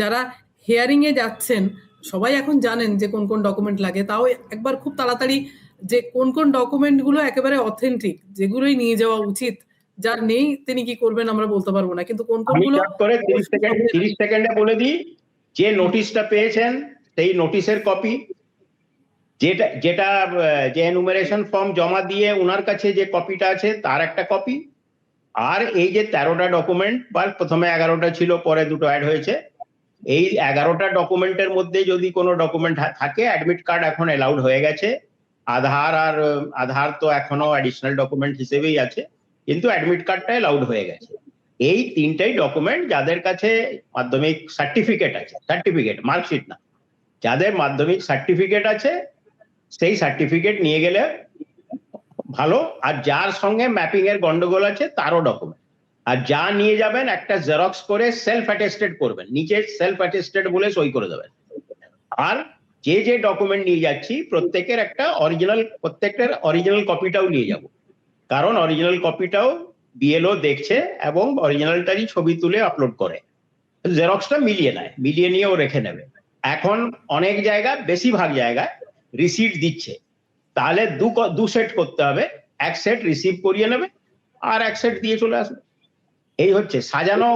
যারা হিয়ারিং এ যাচ্ছেন সবাই এখন জানেন যে কোন কোন ডকুমেন্ট লাগে। তাও একবার খুব তাড়াতাড়ি যে কোন কোন ডকুমেন্টগুলো একেবারে অথেন্টিক যেগুলোই নিয়ে যাওয়া উচিত যার নেই তিনি কি করবেন আমরা বলতে পারব না। কিন্তু কোন করে সেকেন্ড সেকেন্ডে বলে দিই যে নোটিশটা পেয়েছেন সেই নোটিশের কপি যেটা যেটা যে এনুমারেশন ফর্ম জমা দিয়ে ওনার কাছে যে কপিটা আছে তার একটা কপি আর এই যে তেরোটা ডকুমেন্ট বা প্রথমে এগারোটা ছিল পরে দুটো অ্যাড হয়েছে এই এগারোটা ডকুমেন্টের মধ্যে যদি কোনো ডকুমেন্ট থাকে অ্যাডমিট কার্ড এখন অ্যালাউড হয়ে গেছে। আধার আর, আধার তো এখনও অ্যাডিশনাল ডকুমেন্ট হিসেবেই আছে, কিন্তু অ্যাডমিট কার্ডটা অ্যালাউড হয়ে গেছে। এই তিনটাই ডকুমেন্ট যাদের কাছে মাধ্যমিক সার্টিফিকেট আছে সার্টিফিকেট মার্কশিট না, যাদের মাধ্যমিক সার্টিফিকেট আছে, সেই সার্টিফিকেট নিয়ে গেলে ভালো। আর যার সঙ্গে ম্যাপিং এর গন্ডগোল আছে, তারও ডকুমেন্ট আর যা নিয়ে যাবেন একটা জেরক্স করে সেলফ অ্যাটেস্টেড করবেন। নিচে সেলফ অ্যাটেস্টেড বলে সই করে দেবেন। আর যে যে ডকুমেন্ট নিয়ে যাচ্ছি, প্রত্যেকের একটা অরিজিনাল প্রত্যেকটার অরিজিনাল কপিটাও নিয়ে যাব। কারণ অরিজিনাল কপিটাও বিএলও দেখছে এবং অরিজিনালটারই ছবি তুলে আপলোড করে। জেরক্সটা মিলিয়ে নেয়, মিলিয়ে নিয়েও রেখে নেবে। এখন অনেক জায়গা, বেশিরভাগ জায়গায় রিসিট দিচ্ছে। তাহলে দু দু সেট করতে হবে। এক সেট রিসিভ করিয়ে নেবে, আর এক সেট দিয়ে চলে আসবে। এই হচ্ছে সাজানো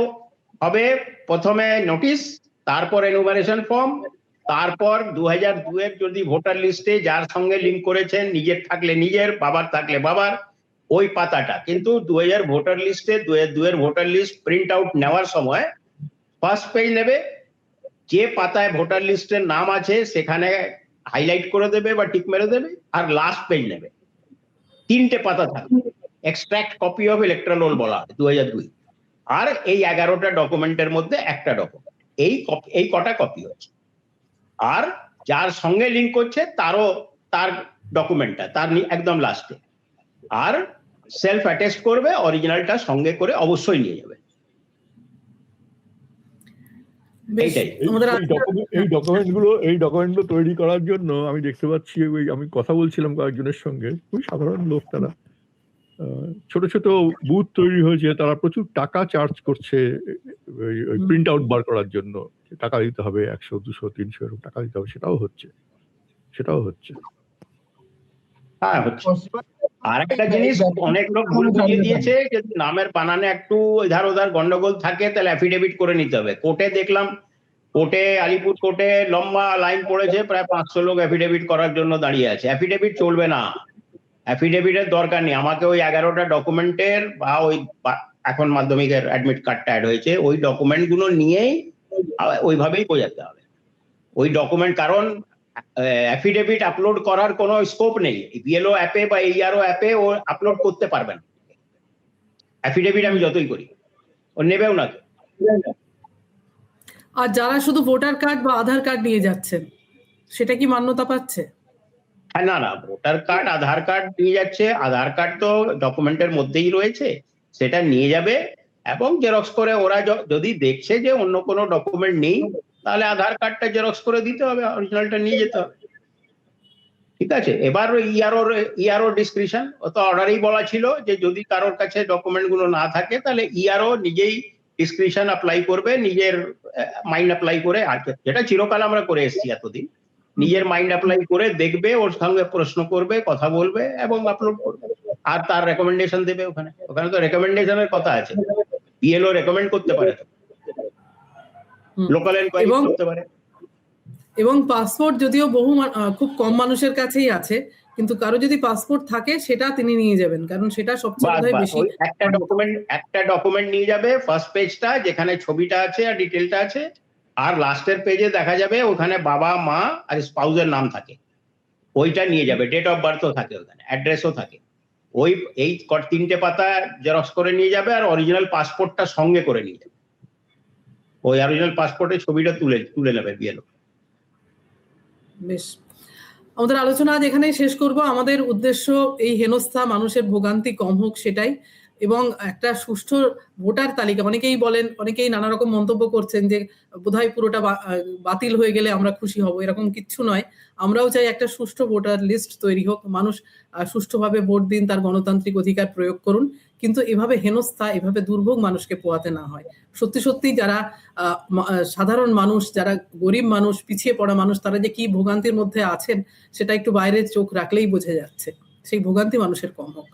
হবে। প্রথমে নোটিশ তারপর এনুমারেশন ফর্ম তারপর দু হাজার দুয়ের যদি ভোটার লিস্টে যার সঙ্গে লিঙ্ক করেছেন, নিজের থাকলে নিজের, বাবার থাকলে বাবার, ওই পাতাটা। কিন্তু দু হাজার ভোটার লিস্টে দু হাজার দুয়ের ভোটার লিস্ট প্রিন্ট আউট নেওয়ার সময় ফার্স্ট পেজ নেবে, যে পাতায় ভোটার লিস্টের নাম আছে সেখানে হাইলাইট করে দেবে বা টিক মেরে দেবে, আর লাস্ট পেজ নেবে। তিনটে পাতা থাকবে। Extract copy of electoral roll বলা দু হাজার দুই। আর এই এগারোটা ডকুমেন্টের মধ্যে একটা ডকুমেন্ট এই এই কটা কপি হচ্ছে আর যার সঙ্গে লিঙ্ক করছে তারও তার ডকুমেন্টটা তার একদম লাস্টে আর সেলফ অ্যাটেস্ট করবে অরিজিনালটা সঙ্গে করে অবশ্যই নিয়ে যাবে। এই- আমাদের এই ডকুমেন্টগুলো এই ডকুমেন্ট তৈরি করার জন্য আমি দেখতে পাচ্ছি ওই আমি কথা বলছিলাম কয়েকজনের সঙ্গে খুবই সাধারণ লোক তারা। ছোট ছোট বুথ তৈরি হয়েছে তারা প্রচুর টাকা চার্জ করছে প্রিন্ট আউট বার করার জন্য। টাকা দিতে হবে একশো দুশো তিনশো এরকম টাকা দিতে হবে সেটাও হচ্ছে। সেটাও হচ্ছে। হ্যাঁ আর একটা জিনিস অনেক লোক ভুল বুঝিয়ে দিয়েছে যদি নামের বানানে একটু এধার ওধার গন্ডগোল থাকে তাহলে অ্যাফিডেভিট করে নিতে হবে। কোর্টে দেখলাম কোর্টে আলিপুর কোর্টে লম্বা লাইন পড়েছে প্রায় পাঁচশো লোক অ্যাফিডেভিট করার জন্য দাঁড়িয়ে আছে। অ্যাফিডেভিট চলবে না। অ্যাফিডেভিটের দরকার নেই। আমাকে ওই এগারোটা ডকুমেন্টের বা ওই এখন মাধ্যমিকের অ্যাডমিট কার্ডটা অ্যাড হয়েছে, ওই ডকুমেন্টগুলো নিয়েই ওইভাবেই বোঝাতে হবে। ওই ডকুমেন্ট কারণ অ্যাফিডেভিট আপলোড করার কোনো স্কোপ নেই। বিএলও অ্যাপে বা এইআরও অ্যাপে ও আপলোড করতে পারবে না। অ্যাফিডেভিট আমি যতই করি, ও নেবেও না তো। আর যারা শুধু ভোটার কার্ড বা আধার কার্ড নিয়ে যাচ্ছেন, সেটা কি মান্যতা পাচ্ছে? হ্যাঁ না না, ভোটার কার্ড, আধার কার্ড নিয়ে যাচ্ছে। আধার কার্ড তো ডকুমেন্টের মধ্যেই রয়েছে। সেটা নিয়ে যাবে এবং জেরক্স করে ওরা যদি দেখছে যে অন্য কোনো ডকুমেন্ট নেই, তাহলে আধার কার্ডটা জেরক্স করে দিতে হবে, অরিজিনালটা নিয়ে যেতে হবে। ঠিক আছে? এবার ইয়ারও ইয়ারও ডিসক্রিপশন ও তো অর্ডারেই বলা ছিল যে যদি কারোর কাছে ডকুমেন্টগুলো না থাকে, তাহলে ইয়ারও নিজেই ডিসক্রিপশন অ্যাপ্লাই করবে, নিজের মাইন্ড অ্যাপ্লাই করে আর যেটা চিরকাল আমরা করে এসেছি এতদিন। নিজের মাইন্ড অ্যাপ্লাই করে দেখবে ওর সঙ্গে প্রশ্ন করবে কথা বলবে এবং আপলোড করবে। আর তার রেকমেন্ডেশন দেবে ওখানে। ওখানে তো রেকমেন্ডেশনের কথা আছে। বিএলও রেকমেন্ড করতে পারে লোকাল এনকোয়ারি করতে পারে। এবং পাসপোর্ট যদিও বহু খুব কম মানুষের কাছেই আছে কিন্তু কারও যদি পাসপোর্ট থাকে সেটা তিনি নিয়ে যাবেন। কারণ সেটা সবচেয়ে বেশি একটা ডকুমেন্ট একটা ডকুমেন্ট নিয়ে যাবে। ফার্স্ট পেজটা যেখানে ছবিটা আছে আর ডিটেলটা আছে। আর লাস্টের পেজে দেখা যাবে ওখানে বাবা, মা আর স্পাউজের নাম থাকে। ওইটা নিয়ে যাবে। ডেট অফ বার্থও থাকে ওখানে অ্যাড্রেসও থাকে। ওই, এই তিনটে পাতা জেরক্স করে নিয়ে যাবে আর অরিজিনাল পাসপোর্টটা সঙ্গে করে নিয়ে যাবে। ওই অরিজিনাল পাসপোর্টের ছবিটা তুলে তুলে নেবে বিএলও বেশ। আমাদের আলোচনা আজ এখানেই শেষ করব। আমাদের উদ্দেশ্য এই হেনস্থা, মানুষের ভোগান্তি কম হোক সেটাই। এবং একটা সুষ্ঠু ভোটার তালিকা, অনেকেই বলেন, অনেকেই নানা রকম মন্তব্য করছেন যে, বোধহয় পুরোটা বাতিল হয়ে গেলে আমরা খুশি হব। এরকম কিচ্ছু নয়। আমরাও চাই একটা সুষ্ঠু ভোটার লিস্ট তৈরি হোক। মানুষ সুষ্ঠুভাবে ভোট দিন, তার গণতান্ত্রিক অধিকার প্রয়োগ করুন। কিন্তু এভাবে হেনস্থা, এভাবে দুর্ভোগ মানুষকে পোয়াতে না হয়। সত্যি সত্যি যারা সাধারণ মানুষ, যারা গরিব মানুষ, পিছিয়ে পড়া মানুষ, তারা যে কি ভোগান্তির মধ্যে আছেন, সেটা একটু বাইরে চোখ রাখলেই বোঝা যাচ্ছে। সেই ভোগান্তি মানুষের কম হোক।